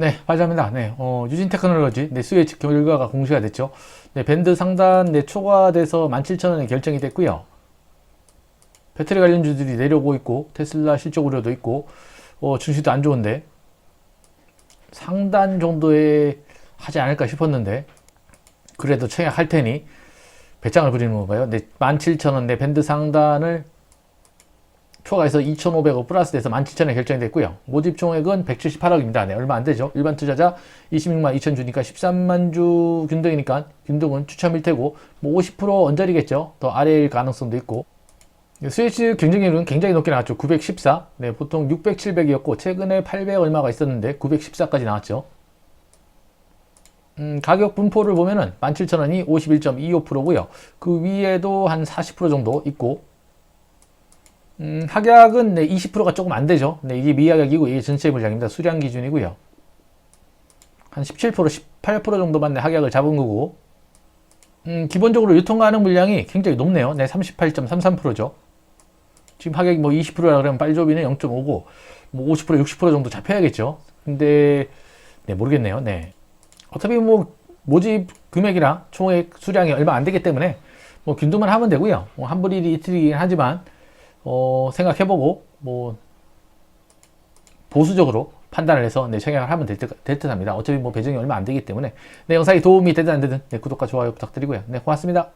네, 맞습니다. 네, 어, 유진 테크놀로지, 네, 수혜 결과가 공시가 됐죠. 네, 밴드 상단, 네, 초과돼서 17,000원에 결정이 됐고요. 배터리 관련주들이 내려오고 있고, 테슬라 실적 우려도 있고, 어, 증시도 안 좋은데, 상단 정도에 하지 않을까 싶었는데, 그래도 청약할 테니, 배짱을 부리는 건가요? 네, 17,000원, 네, 밴드 상단을 초과해서 2,500억 플러스 돼서 17,000에 결정이 됐고요. 모집 총액은 178억입니다. 네, 얼마 안 되죠. 일반 투자자 26만 2천 주니까 13만 주 균등이니까 균등은 추첨일 테고 뭐 50% 언저리겠죠. 더 아래일 가능성도 있고. 스위치 경쟁률은 굉장히 높게 나왔죠. 914. 네, 보통 600, 700이었고 최근에 800 얼마가 있었는데 914까지 나왔죠. 음, 가격 분포를 보면은 17,000원이 51.25%고요. 그 위에도 한 40% 정도 있고 음, 합약은 네, 20%가 조금 안 되죠. 네, 이게 미합약이고 이게 전체 물량입니다. 수량 기준이고요. 한 17%, 18% 정도만 네, 합약을 잡은 거고 음, 기본적으로 유통 가능 물량이 굉장히 높네요. 네, 38.33%죠. 지금 합약이 뭐 20%라 그러면 빨조비는 0.5고 뭐 50%, 60% 정도 잡혀야겠죠. 근데 네, 모르겠네요. 네. 어차피 뭐 모집 금액이랑 총액 수량이 얼마 안 되기 때문에 뭐 균등만 하면 되고요. 뭐 한불일이 이틀이긴 하지만 어, 생각해보고 뭐 보수적으로 판단을 해서 네, 청약을 하면 될 듯, 될 듯합니다. 어차피 뭐 배정이 얼마 안 되기 때문에 네, 영상이 도움이 되든 안 되든 네, 구독과 좋아요 부탁드리고요. 네, 고맙습니다.